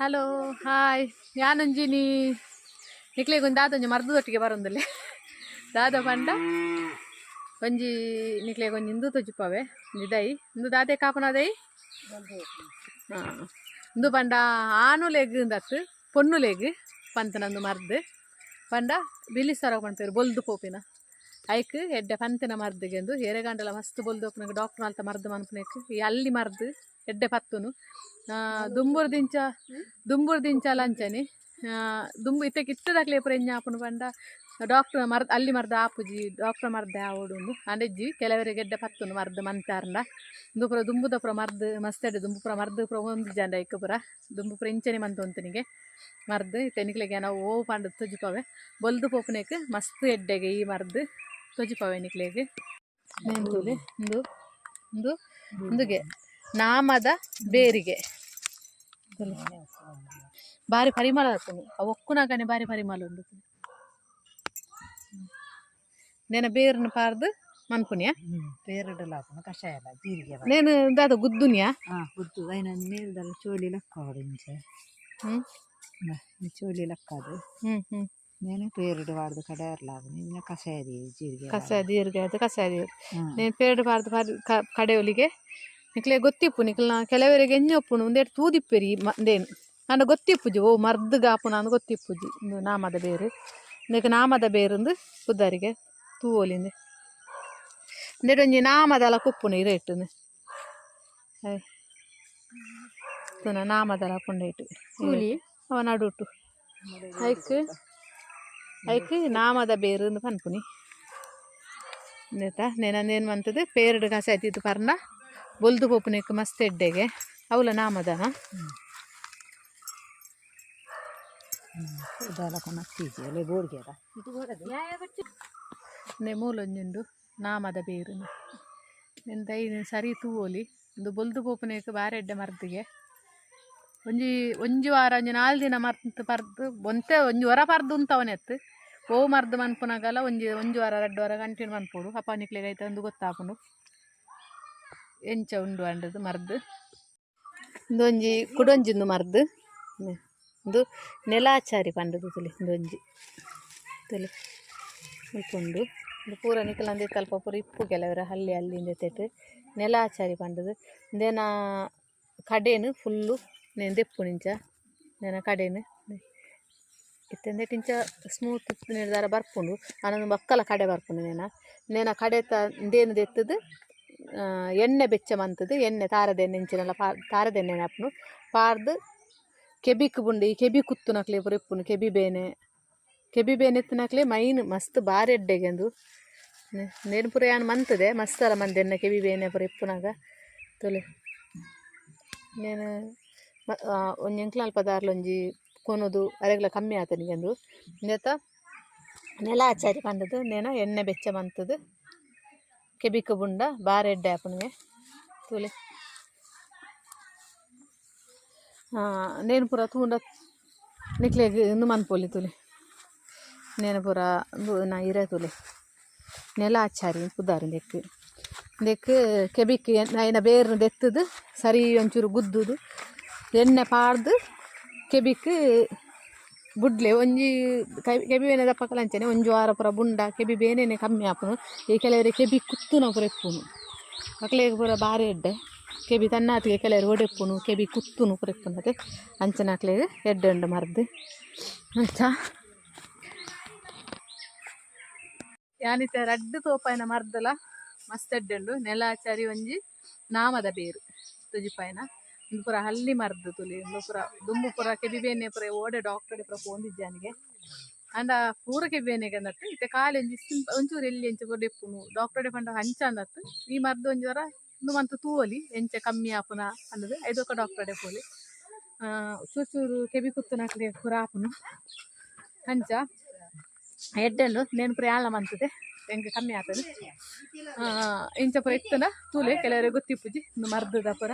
Hello, hi. ಯಾನಂಜಿನಿ ನಿಕ್ಲಿಗೆ ಒಂದು ದಾದೊಂಜಿ ಮರ್ದದೊಟ್ಟಿಗೆ ಬರೋಂದಲ್ಲಿ. ದಾದ ಪಂಡ? ಒಂಜಿ ನಿಕ್ಲಿಗೆ ಒಂಜಿ ಇಂದು ತೊಜ್ಜಿಪವೆ ಒಂಜಿ ದೈ. ಒಂದು ದಾದೆ ಕಾಪುನ ದೈ? ಹಾಂ. ಇಂದು ಪಂಡ ಆನು ಲೆಗ್ ದತ್ತು ಪೊನ್ನು ಲೆಗ್ ಪಂತನಂದು ಮರ್ದು. ಪಂಡ ಬಿಲಿಸರ ಪಂತೇರು ಬೊಲ್ದು ಪೋಪಿನ. ಐಕ್ ಎಡ್ಡೆ ಪಂತಿನ ಮರ್ದಿಗೆ ಎಂದು ಎರೆಗಂಡಲ ಮಸ್ತ್ ಬೊಲ್ದು ಹೋಗ್ನಗ ಡಾಕ್ಟರ್ ಅಂತ ಮರ್ದು ಮನ್ಪುನೇಕ್, ಈ ಅಲ್ಲಿ ಮರ್ದು. ಎಡ್ಡೆ ಪತ್ತುನು. ದುಂಬುರ್ ದಿಂಚ ದುಂಬುರ್ ದಿಂಚ ಲಂಚನಿ. ದುಂಬು ಇತ್ತೆ ಕಿತ್ತದಾಕ್ಲೆ ಪುರೆಂಜ ಆಪುನು ಪಂಡ. ಡಾಕ್ಟರ್ ಮರ್ದ ಅಲ್ಲಿ ಮರ್ದ ಆಪುಜಿ ಡಾಕ್ಟರ್ ಮರ್ದ ಆವಡುಂಡು ಅಂಡೆಜ್ಜಿ ಕೆಲವರಿಗೆ ಗೆಡ್ಡೆ ಪತ್ತುನು ಮರ್ದ ಮಂತಾರ್ಂಡ ದುಂಬುರ ಪುರ ದುಂಬುದ ಪುರ ಮರ್ದ ಮಸ್ತಡೆ ದುಂಬು ಪುರ ಮರ್ದ ಪುರ ಒಂದು ಜಂಡ ಇಕ್ಕ ಪುರ ದುಂಬು ಪುರ ಇಂಚನೆ ಮಂತೊಂತನಿಗೆ ಮರ್ದು ತೆನಿಕ್ಲೆಗೆ ನಾವು ಓ ಪಂಡ ತುಜಿಪವೆ. ಬೊಲ್ದು ಪೋಪನೇಕ ಮಸ್ತ್ ಎಡ್ಡೆಗೆ ಈ ಮರ್ದು ತುಜಿಪವೆ ನಿಕ್ಲೆಗೆ. ಮೆಂತುಲಿ ಒಂದು ಒಂದು ಒಂದುಗೆ ನಾಮದ ಬೇರಿಗೆ ಬಾರಿ ಪರಿಮಳ ಆಗ್ತದೆ ಆ ಒಕ್ಕುನಾಗನೆ ಬಾರಿ ಪರಿಮಳ ಉಂಡು నేను ಬೇರನ್ನು ಪಾರ್ದು ಮನ್ಪುನ್ಯಾ పేరుడల కషాయ జీరిగే నేను దాద గుద్దున్యా గుర్తు ఆయన నీళ్ళ చోళీ లెక్క ఆడించే ಹ್ಮ್ చోళీ లెక్క అది ಹ್ಮ್ ಹ್ಮ್ నేను పేరుడు వాడదు కడాయర్లాగా నేను కషాయది జీరిగే ಕಸ ದೀರ್ಘ ಅದು ಕಸ ದೀರ್ಘ నేను ಪೇರಡು ಪಾರ್ದು ಪಾರ್ದು ಕಡೆಯೊಲಿಗೆ ನಿಕ್ಲೆ ಗೊತ್ತಿಪ್ಪು ನಿಕ್ಲ ಕೆಲವರಿಗೆ ಎಂಜೊಪ್ಪುನು ಒಂದೆರಡು ತೂದಿಪ್ಪೆರಿ ಮಂದೇನು ನಾನು ಗೊತ್ತಿಪ್ಪುಜಿ ಓ ಮರ್ದಗ ಆಪು ನಾನು ಗೊತ್ತಿಪ್ಪುಜಿ. ನಾಮದ ಬೇರು. ಇದಕ್ಕೆ ನಾಮದ ಬೇರುಂದು ಉದ್ದರಿಗೆ ತೂವೋಲಿಂದೆ. ಒಂದೆರಡು ಒಂಜಿ ನಾಮದಲ ಕುಪ್ಪುನು ಇರೇಟುಂದು ತುನ ನಾಮದಲ ಪುಂಡೇಟು ಅವ ನಡುಟು ಐಕ್ ಐಕ್ ನಾಮದ ಬೇರುಂದು ಪನ್ಪುನಿ. ಆಯ್ತಾ నేనేನು ಮಂತದ್ದು ಪೇರಡು ಕಸ ಆಯ್ತಿತ್ತು ಪರ್ನ. ಬೊಲ್ದು ಪೋಪುನೆಕ್ ಮಸ್ತ್ ಎಡ್ಡೆಗೆ ಅವಲ ನಾಮದನ ಉದಾಲಕ ಮತ್ತೀಜಿ ಅಲ್ಲೇ ಬೋಡ್ಗೆದ ನೆ ಮೂಲೊಂಜುಂಡು ನಾಮದ ಬೇರು ಇದು ಸರಿ ತೂವೋಲಿ ಒಂದು ಬೊಲ್ದು ಪೋಪುನೆಕ್ ಬಾರೆಡ್ಡೆ ಎಡ್ಡೆ ಮರ್ದಿಗೆ. ಒಂಜಿ ಒಂಜಿ ವಾರ ಒಂಜಿ ನಾಲ್ ದಿನ ಮರ್ತ್ ಪರ್ದು ಒಂತೆ ಒಂಜಿ ವರ ಪರ್ದು ಉಂತವನೆತ್ತು ಓ ಮರ್ದು ಮನ್ಪುನಾಗಲ್ಲ ಒಂಜಿ ಒಂಜಿ ವಾರ ಎರಡು ವಾರ ಕಂಟಿನ್ಯೂ ಮನ್ಪೋಡು. ಅಪ್ಪ ನಿಕ್ಲಿಗೆ ಆಯ್ತು ಒಂದು ಗೊತ್ತಾಪುನು. ಎಂಚ ಉಂಡು ಅಂಡದು ಮರ್ದು ಇಂದೊಂಜಿ ಕುಡೊಂಜಿಂದು ಮರ್ದು ಇಂದು ನೆಲಾಚಾರಿ ಪಂಡದು ತುಲಿ ಇಂದೊಂಜಿ ತುಲಿ ಇಪ್ಪುಂಡು ಪೂರ ನಿಕಲಂದೆ ತಲ್ಪ ಪೂರ ಇಪ್ಪು ಕೆಲವರ ಹಲ್ಲಿ ಅಲ್ಲಿಂದ ತೆಟ್ಟು ನೆಲಾಚಾರಿ ಪಂಡದು ದೇನ ಕಡೇನು ಫುಲ್ಲು ನೆಂದೆಪ್ಪು ದೆಪ್ಪು ನಿಂಚ ನೇನ ಕಡೇನು ಇತ್ತೆಂದೆ ಟಿಂಚ ಸ್ಮೂತ್ ದಾರ ಬರ್ಪುಂಡು ಆನೊಂದು ಮಕ್ಕಳ ಕಡೆ ಬರ್ಪುಂಡು ನೇನ ನೇನ ಕಡೆ ತ ದೆತ್ತದು ಎಣ್ಣೆ ಬೆಚ್ಚ ಮಂತದ್ದು ಎಣ್ಣೆ ತಾರದ ಎಣ್ಣೆ ಇಂಚಿನಲ್ಲ ಪಾ ಎಣ್ಣೆ ಹಾಪುನು ಪಾರ್ದು ಕೆಬಿಕ್ ಬುಂಡಿ ಕೆಬಿ ಕುತ್ತುನಕ್ಲೆ ಪೂರ ಇಪ್ಪುನು ಕೆಬಿ ಬೇನೆ. ಕೆಬಿ ಬೇನೆ ಎತ್ತಿನಕ್ಲೆ ಮೈನ್ ಮಸ್ತ್ ಬಾರಿ ಎಡ್ಡೆಗೆ ಅಂದು. ನೇನು ಪೂರ ಯಾನ್ ಮಂತದೆ, ಮಸ್ತ್ ಅಲ್ಲ ಮಂದಿ ಎಣ್ಣೆ, ಕೆಬಿ ಬೇನೆ ಪೂರ ಇಪ್ಪುನಾಗ ತೊಲೆ. ನೇನು ಒಂಜಿ ಎಂಕ್ಲ ಅಲ್ಪ ದಾರ್ಲ ಒಂಜಿ ಕೊನೋದು ಅರೆಗ್ಲ ಕಮ್ಮಿ ಆತನಿಗೆ ಅಂದು ಇಂದೆತ್ತ ನೆಲ ಆಚಾರಿ ಪಂಡದು ನೇನ ಎಣ್ಣೆ ಬೆಚ್ಚ ಮಂತದು ಕೆಬಿಕ ಬುಂಡ ಬಾರೆಡ್ಡೆ ಆಪಣಗೆ ತೂಲೆ. ನೇನು ಪೂರ ತೂಂಡ ನಿಕ್ಲೆಗೆ ಇನ್ನು ಮನ್ಪೋಲಿ ತುಲೆ. ನೇನು ಪೂರ ನಾ ಇರ ತುಲೆ. ನೆಲ ಆಚಾರಿ ಕುದ್ದಾರು ದೆಕ್ ದೆಕ್ ಕೆಬಿಕ್ ನಾಯಿನ ಬೇರ್ನ ದೆತ್ತದು, ಸರಿ ಒಂಚೂರು ಗುದ್ದುದು, ಎಣ್ಣೆ ಪಾಡ್ದು, ಕೆಬಿಕ್ ಬುಡ್ಲೆ ಒಂಜಿ ಕೈ ಕೆಬಿ ಬೇನೆ ದಪ್ಪ ಕಲಂಚನೆ ಒಂಜಿ ವಾರ ಪೂರ ಬುಂಡ ಕೆಬಿ ಬೇನೆನೆ ಕಮ್ಮಿ ಆಪುನು ಈ ಕೆಲವರಿಗೆ ಕೆಬಿ ಕುತ್ತುನ ಪೂರ ಎಪ್ಪುನು ಮಕ್ಳಿಗೆ ಪೂರ ಬಾರಿ ಎಡ್ಡೆ ಕೆಬಿ ತನ್ನಾತಿಗೆ ಕೆಲವರು ಒಡೆಪ್ಪುನು ಕೆಬಿ ಕುತ್ತುನು ಪೂರ ಎಪ್ಪುನತೆ ಅಂಚನ ಮಕ್ಳಿಗೆ ಎಡ್ಡೆ ಉಂಡು ಮರ್ದು ಅಂಚ ಯಾನಿತ ರಡ್ಡು ತೋಪಾಯಿನ ಮರ್ದಲ ಮಸ್ತ್ ಎಡ್ಡೆಂಡು ನೆಲ ಚರಿ ಒಂಜಿ ನಾಮದ ಬೇರು ತುಜಿಪಾಯಿನ ಒಂದು ಪೂರ ಹಲ್ಲಿ ಮರ್ದು ತುಲಿ ಇಂದು ಪೂರ ದುಂಬು ಪೂರ ಕೆಬಿಬೇನೆ ಪೂರ ಓಡೆ ಡಾಕ್ಟರ್ ಪೂರ ಪೋಂದಿಜ್ಜಾನಿಗೆ ಅಂಡ ಪೂರ ಕೆಬಿಬೇನೆಗೆ ಅಂದಟ್ಟು ಇತ್ತೆ ಕಾಲು ಸಿಂಪ ಒಂಚೂರು ಎಲ್ಲಿ ಎಂಚ ಪೂರ ಡೆಪ್ಪುನು ಡಾಕ್ಟರ್ ಪಂಡ ಹಂಚ ಅಂದತ್ತು. ಈ ಮರ್ದು ಒಂಜಿ ವರ ಒಂದು ಮಂತು ತೂವಲಿ, ಎಂಚ ಕಮ್ಮಿ ಆಪುನ ಅನ್ನದು, ಐದೊಕ್ಕ ಡಾಕ್ಟರ್ ಪೋಲಿ. ಚೂರು ಚೂರು ಕೆಬಿ ಕುತ್ತುನಕ್ಲೆ ಪೂರ ಆಪುನು. ಹಂಚ. ಎಡ್ಡೆಲ್ಲು ನೇನು ಪೂರ ಪ್ರಯಾಣ ಮಂತದೆ. ಹೆಂಗೆ ಕಮ್ಮಿ ಆಗ್ತದೆ ಇಂಚ ಪುರ ಇತ್ತನ ತೂಲೆ ಕೆಲವರಿಗೆ ಗೊತ್ತಿಪ್ಪುಜಿ ಇನ್ನು ಮರ್ದದ ಪುರ.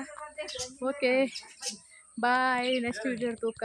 ಓಕೆ ಬಾಯ್ ನೆಕ್ಸ್ಟ್ ವಿಡಿಯೋ ತೂಕ.